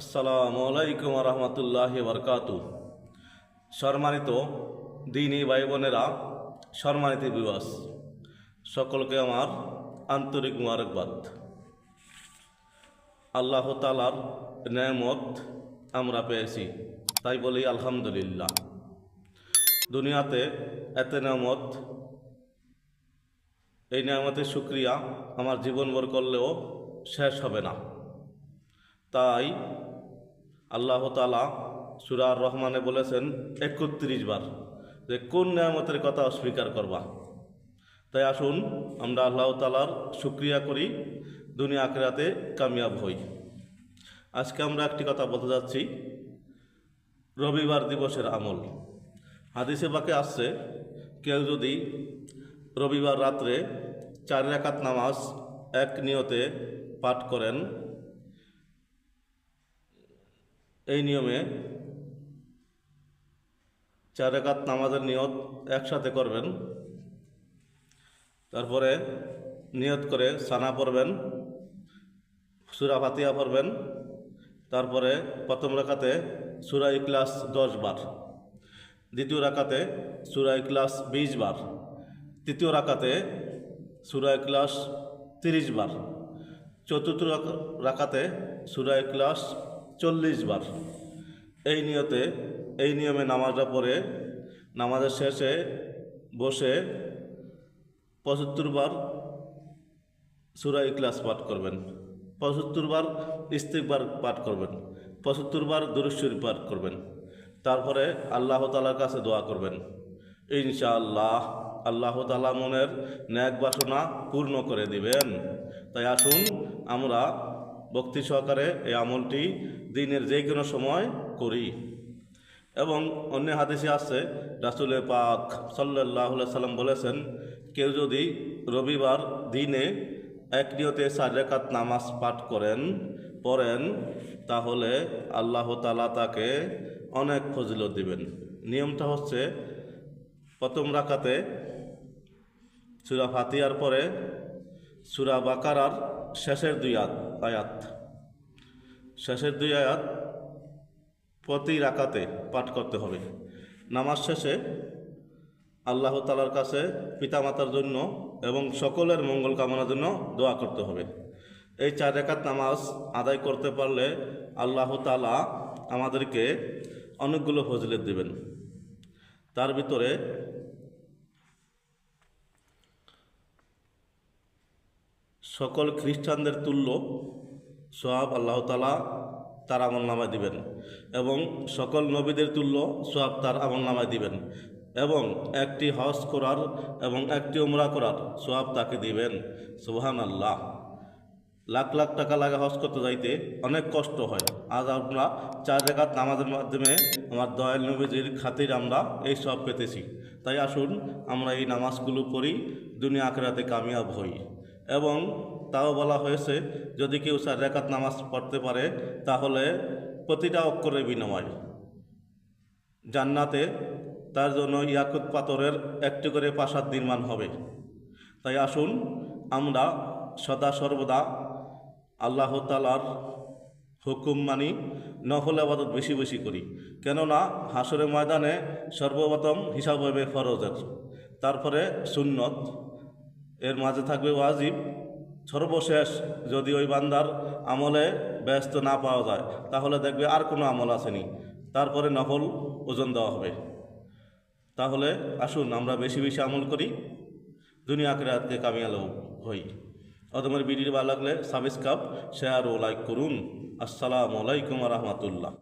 আসসালামু আলাইকুম রহমতুল্লাহ বরকাতু সম্মানিত দিনী ভাই বোনেরা, সম্মানিত বিবাস সকলকে আমার আন্তরিক মুবারকবাদ। আল্লাহ তালার নেয়ামত আমরা পেয়েছি, তাই বলি আলহামদুলিল্লাহ। দুনিয়াতে এত নেয়ামত এই নেয়ামতের শুক্রিয়া আমার জীবনভর করলেও শেষ হবে না। তাই আল্লাহ তালা সুরার রহমানে বলেছেন একত্রিশ বার যে কোন নিয়ামতের কথা অস্বীকার করবা। তাই আসুন আমরা আল্লাহ তালার শুক্রিয়া করি, দুনিয়া আখেরাতে কামিয়াব হই। আজকে আমরা একটি কথা বলতে যাচ্ছি, রবিবার দিবসের আমল। হাদিসে বাকে আসছে, কেউ যদি রবিবার রাত্রে চার রাকাত নামাজ এক নিয়তে পাঠ করেন এই নিয়মে চার রেখাত নামাজের নিয়ত একসাথে করবেন। তারপরে নিয়ত করে সানা পড়বেন, সুরা ফাতিয়া পড়বেন, তারপরে প্রথম রাখাতে সুরা ইকলাস দশ বার, দ্বিতীয় রাখাতে সুরা ইকলাস বিশ বার, তৃতীয় রাখাতে সুরা ইকলাস তিরিশ বার, চতুর্থ রাখাতে সুরা ইকলাস চল্লিশ বার। এই নিয়তে, এই নিয়মে নামাজটা পড়ে, নামাজের শেষে বসে পঁচাত্তর বার সুরা ইকলাস পাঠ করবেন। পঁচাত্তর বার ইস্তিকবার পাঠ করবেন। পঁচাত্তর বার দুরুশ্বরী পাঠ করবেন। তারপরে আল্লাহ তালার কাছে দোয়া করবেন। ইনশাআল্লাহ আল্লাহ তালা মনের ন্যাক বাসনা পূর্ণ করে দিবেন। তাই আসুন, আমরা ভক্তি সহকারে এই আমলটি দিনের যে কোনো সময় করি। এবং অন্য হাদিসে আছে, রাসুল পাক সাল্লাহ সাল্লাম বলেছেন, কেউ যদি রবিবার দিনে এক নিয়তে রেখাত নামাজ পাঠ করেন, পড়েন, তাহলে আল্লাহ তালা তাকে অনেক ফজিলত দিবেন। নিয়মটা হচ্ছে, প্রথম রাখাতে সুরা ফাতিয়ার পরে সুরা বাকারার শেষের দুই আয়াত আয়াত। শেষের দুই আয়াত প্রতি রাকাতে পাঠ করতে হবে। নামাজ শেষে আল্লাহ তালার কাছে পিতামাতার জন্য এবং সকলের মঙ্গল কামনার জন্য দোয়া করতে হবে। এই চার রেখাত নামাজ আদায় করতে পারলে আল্লাহ তালা আমাদেরকে অনেকগুলো ফজিলত দেবেন। তার ভিতরে সকল খ্রিস্টানদের তুল্য সোয়াব আল্লাহ তালা তার আমল নামায় দিবেন এবং সকল নবীদের তুল্য সোয়াব তার আমল নামায় দিবেন এবং একটি হজ করার এবং একটি উমরা করার সোয়াব তাকে দিবেন। সুবহান আল্লাহ লাখ লাখ টাকা লাগে হজ করতে যাইতে, অনেক কষ্ট হয়। আজ আমরা চার রেখাত নামাজের মাধ্যমে আমার দয়াল নবীজির খাতির আমরা এই সব পেতেছি। তাই আসুন আমরা এই নামাজগুলো পড়ি, দুনিয়া আখেরাতে কামিয়াব হই। এবং তাও বলা হয়েছে, যদি কেউ চার রেখাত নামাজ পড়তে পারে, তাহলে প্রতিটা অক্ষরের বিনিময়। জান্নাতে তার জন্য ইয়াকুত পাথরের একটি করে প্রাসাদ নির্মাণ হবে। তাই আসুন, আমরা সদা সর্বদা আল্লাহ তালার হুকুম মানি, নফল আবাদত বেশি বেশি করি। কেননা হাসরের ময়দানে সর্বপ্রথম হিসাব হবে ফরজের। তারপরে সুন্নত। এর মাঝে থাকবে ওয়াজিব। সর্বশেষ যদি ওই বান্দার আমলে ব্যস্ত না পাওয়া যায়, তাহলে দেখবে আর কোনো আমল আসেনি। তারপরে নফল ওজন দেওয়া হবে। তাহলে আসুন আমরা বেশি বেশি আমল করি। দুনিয়া আখেরাতকে কামিয়ালো হই। অতমের ভিডিও ভালো লাগলে সাবস্ক্রাইব শেয়ার ও লাইক করুন। আসসালামু আলাইকুম রহমতুল্লাহ।